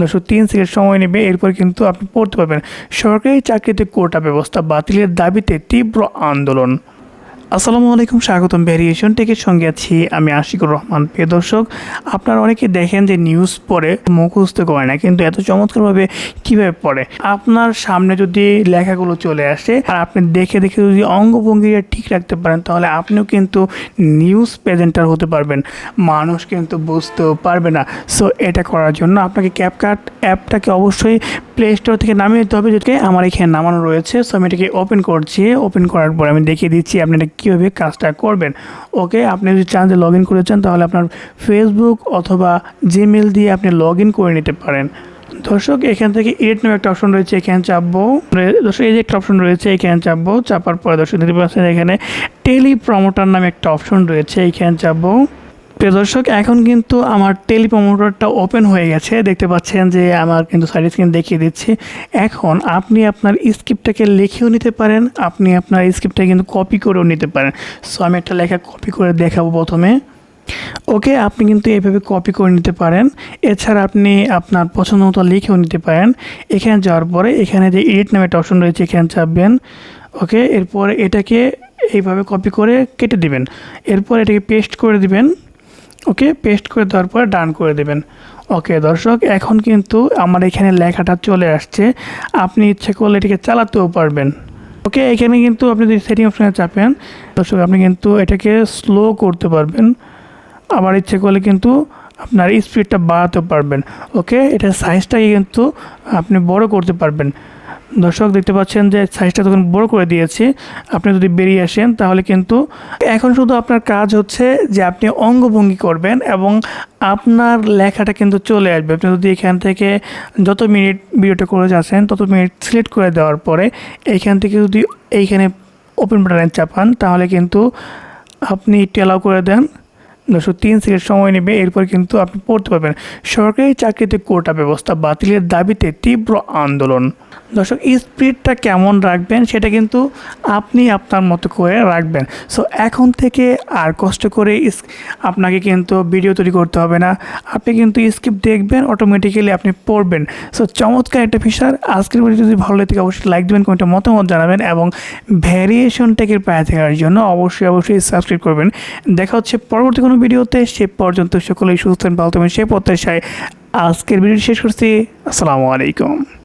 দুশো তিন সেকেন্ড সময় নেবে, এরপর কিন্তু আপনি পড়তে পারবেন। সরকারি চাকরিতে কোটা ব্যবস্থা বাতিলের দাবিতে তীব্র আন্দোলন। আসসালামু আলাইকুম, স্বাগতম ভ্যারিয়েশন টেকের সঙ্গে আছি আমি আশিকুর রহমান। প্রিয় দর্শক, আপনারা অনেকে দেখেন যে নিউজ পড়ে, মুখস্থ করে না, কিন্তু এত চমৎকারভাবে কীভাবে পড়ে? আপনার সামনে যদি লেখাগুলো চলে আসে, আর আপনি দেখে দেখে যদি অঙ্গভঙ্গিটা ঠিক রাখতে পারেন, তাহলে আপনিও কিন্তু নিউজ প্রেজেন্টার হতে পারবেন। মানুষ কিন্তু বুঝতেও পারবে না। সো এটা করার জন্য আপনাকে ক্যাপকাট অ্যাপটাকে অবশ্যই প্লে স্টোর থেকে নামিয়ে নিতে হবে, যেটাকে আমার এখানে নামানো রয়েছে। সো আমি এটাকে ওপেন করছি। ওপেন করার পর আমি দেখিয়ে দিচ্ছি আপনি এটা কীভাবে কাজটা করবেন। ওকে আপনি যদি চান যে লগ ইন করেছেন, তাহলে আপনার ফেসবুক অথবা জিমেল দিয়ে আপনি লগ ইন করে নিতে পারেন। দর্শক, এখান থেকে এডিট নামে একটা অপশন রয়েছে, এখানে চাপবো। দর্শক, এই যে একটা অপশন রয়েছে, এখানে চাপবো। চাপার পরে দর্শক দেখতে পাচ্ছেন এখানে টেলি প্রমোটার নামে একটা অপশন রয়েছে, এখানে চাপবো। প্রিয় দর্শক, এখন কিন্তু আমার টেলি প্রমোটারটা ওপেন হয়ে গেছে। দেখতে পাচ্ছেন যে আমার কিন্তু সাইড স্ক্রিন দেখিয়ে দিচ্ছে। এখন আপনি আপনার স্ক্রিপ্টটাকে লিখেও নিতে পারেন, আপনি আপনার স্ক্রিপ্টটা কিন্তু কপি করেও নিতে পারেন। সো আমি একটা লেখা কপি করে দেখাবো প্রথমে। ওকে, আপনি কিন্তু এইভাবে কপি করে নিতে পারেন। এছাড়া আপনি আপনার পছন্দ মতো লিখেও নিতে পারেন। এখানে যাওয়ার পরে এখানে যে এডিট নামে একটা অপশন রয়েছে, এখানে চাপবেন। ওকে, এরপরে এটাকে এইভাবে কপি করে কেটে দিবেন। এরপর এটাকে পেস্ট করে দিবেন। ওকে পেস্ট করে দেওয়ার পর ডান করে দেবেন। ওকে, দর্শক, এখন কিন্তু আমার এখানে লেখাটা চলে আসছে। আপনি ইচ্ছে করলে এটাকে চালাতেও পারবেন। ওকে, এখানে কিন্তু আপনি যদি সেটিং অপশানে চাপেন, দর্শক, আপনি কিন্তু এটাকে স্লো করতে পারবেন। আবার ইচ্ছে করলে কিন্তু আপনার স্পিডটা বাড়াতে পারবেন। ওকে, এটার সাইজটাকে কিন্তু আপনি বড় করতে পারবেন। দর্শক দেখতে পাচ্ছেন যে সাইজটা তখন বড় করে দিয়েছি, আপনি যদি বেরিয়ে আসেন তাহলে কিন্তু এখন শুধু আপনার কাজ হচ্ছে যে আপনি অঙ্গভঙ্গি করবেন এবং আপনার লেখাটা কিন্তু চলে আসবে। আপনি যদি এখান থেকে যত মিনিট ভিডিওটা করে যাচ্ছেন, তত মিনিট সিলেক্ট করে দেওয়ার পরে এইখান থেকে যদি এইখানে ওপেন বাটনে চাপান, তাহলে কিন্তু আপনি টেলাও করে দেন। দুশো তিন সেকেন্ড সময় নেবে, এরপর কিন্তু আপনি পড়তে পারবেন। সরকারি চাকরিতে কোটা ব্যবস্থা বাতিলের দাবিতে তীব্র আন্দোলন। দর্শক, স্পিডটা কেমন রাখবেন সেটা কিন্তু আপনি আপনার মতো করে রাখবেন। সো এখন থেকে আর কষ্ট করে আপনাকে কিন্তু ভিডিও তৈরি করতে হবে না। আপনি কিন্তু স্ক্রিপ্ট দেখবেন অটোমেটিক্যালি আপনি পড়বেন। সো চমৎকার একটা ফিচার আজকের ভিডিও যদি ভালো লাগে অবশ্যই লাইক দেবেন কমেন্টে মতামত জানাবেন এবং ভ্যারিয়েশন টেকের পায়ে থাকার জন্য অবশ্যই অবশ্যই সাবস্ক্রাইব করবেন। দেখা হচ্ছে পরবর্তী কোনো ভিডিওতে সে পর্যন্ত সকলেই সুস্থ ভালো থাকবেন, সে প্রত্যাশায় আজকের ভিডিও শেষ করছি। আসসালামু আলাইকুম।